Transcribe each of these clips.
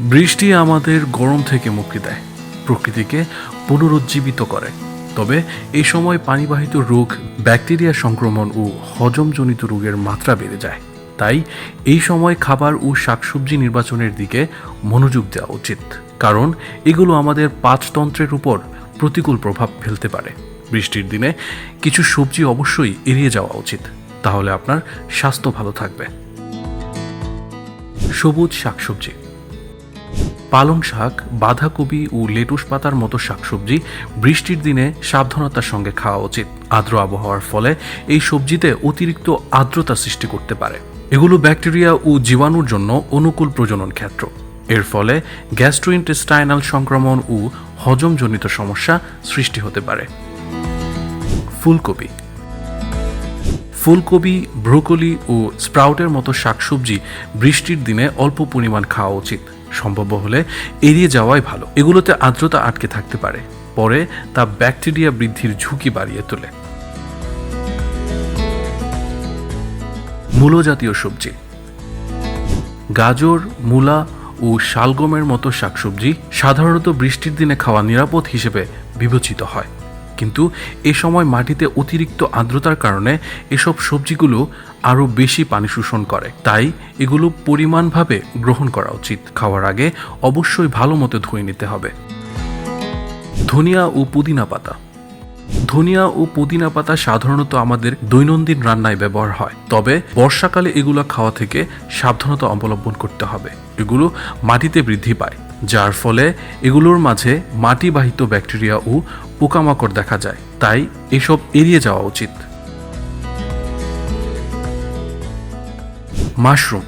বৃষ্টি আমাদের গরম থেকে মুক্তি দেয়, প্রকৃতিকে পুনরুজ্জীবিত করে। তবে এই সময় পানিবাহিত রোগ, ব্যাকটেরিয়া সংক্রমণ ও হজমজনিত রোগের মাত্রা বেড়ে যায়। তাই এই সময় খাবার ও শাকসবজি নির্বাচনের দিকে মনোযোগ দেওয়া উচিত, কারণ এগুলো আমাদের পাচতন্ত্রের উপর প্রতিকূল প্রভাব ফেলতে পারে। বৃষ্টির দিনে কিছু সবজি অবশ্যই এড়িয়ে যাওয়া উচিত, তাহলে আপনার স্বাস্থ্য ভালো থাকবে। সবুজ শাকসবজি পালং শাক, বাঁধাকপি ও লেটুস পাতার মতো শাকসবজি বৃষ্টির দিনে সাবধানতার সঙ্গে খাওয়া উচিত। আর্দ্র আবহাওয়ার ফলে এই সবজিতে অতিরিক্ত আর্দ্রতা সৃষ্টি করতে পারে। এগুলো ব্যাকটেরিয়া ও জীবাণুর জন্য অনুকূল প্রজনন ক্ষেত্র। এর ফলে গ্যাস্ট্রোইন্টেস্টাইনাল সংক্রমণ ও হজমজনিত সমস্যা সৃষ্টি হতে পারে। ফুলকপি। ফুলকপি, ব্রোকলি ও স্প্রাউটের মতো শাকসবজি বৃষ্টির দিনে অল্প পরিমাণ খাওয়া উচিত। সম্ভব হলে এড়িয়ে যাওয়াই ভালো। এগুলোতে আর্দ্রতা আটকে থাকতে পারে। পরে তা ব্যাকটেরিয়া বৃদ্ধির ঝুঁকি বাড়িয়ে তোলে। মূলো জাতীয় সবজি। গাজর, মূলা ও শালগমের মতো শাকসবজি সাধারণত বৃষ্টির দিনে খাওয়া নিরাপদ হিসেবে বিবেচিত হয়। কিন্তু এ সময় মাটিতে অতিরিক্ত আর্দ্রতার কারণে এসব সবজিগুলো আরও বেশি পানি শোষণ করে। তাই এগুলো পরিমাণভাবে গ্রহণ করা উচিত। খাওয়ার আগে অবশ্যই ভালো মতো ধুয়ে নিতে হবে। ধনিয়া ও পুদিনা পাতা। ধনিয়া ও পুদিনা পাতা সাধারণত আমাদের দৈনন্দিন রান্নায় ব্যবহার হয়। তবে বর্ষাকালে এগুলো খাওয়া থেকে সাবধানতা অবলম্বন করতে হবে। এগুলো মাটিতে বৃদ্ধি পায়। যার ফলে এগুলোর মাঝে মাটিবাহিত ব্যাকটেরিয়া ও পোকামাকড় দেখা যায়। তাই এসব এড়িয়ে যাওয়া উচিত। মাশরুম।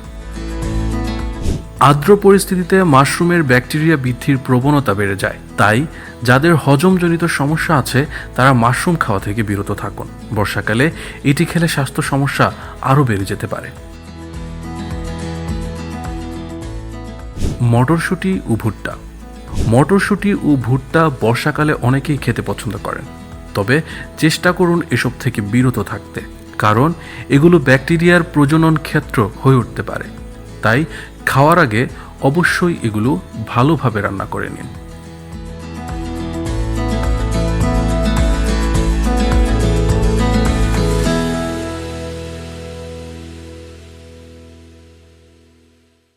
আর্দ্র পরিস্থিতিতে মাশরুমের ব্যাকটেরিয়া বৃদ্ধির প্রবণতা বেড়ে যায়। তাই যাদের হজমজনিত সমস্যা আছে, তারা মাশরুম খাওয়া থেকে বিরত থাকুন। বর্ষাকালে এটি খেলে স্বাস্থ্য সমস্যা আরও বেড়ে যেতে পারে। মটরশুঁটি ও ভুট্টা। মটরশুঁটি ও ভুট্টা বর্ষাকালে অনেকেই খেতে পছন্দ করেন। তবে চেষ্টা করুন এসব থেকে বিরত থাকতে, কারণ এগুলো ব্যাকটেরিয়ার প্রজনন ক্ষেত্র হয়ে উঠতে পারে। তাই খাওয়ার আগে অবশ্যই এগুলো ভালোভাবে রান্না করে নিন।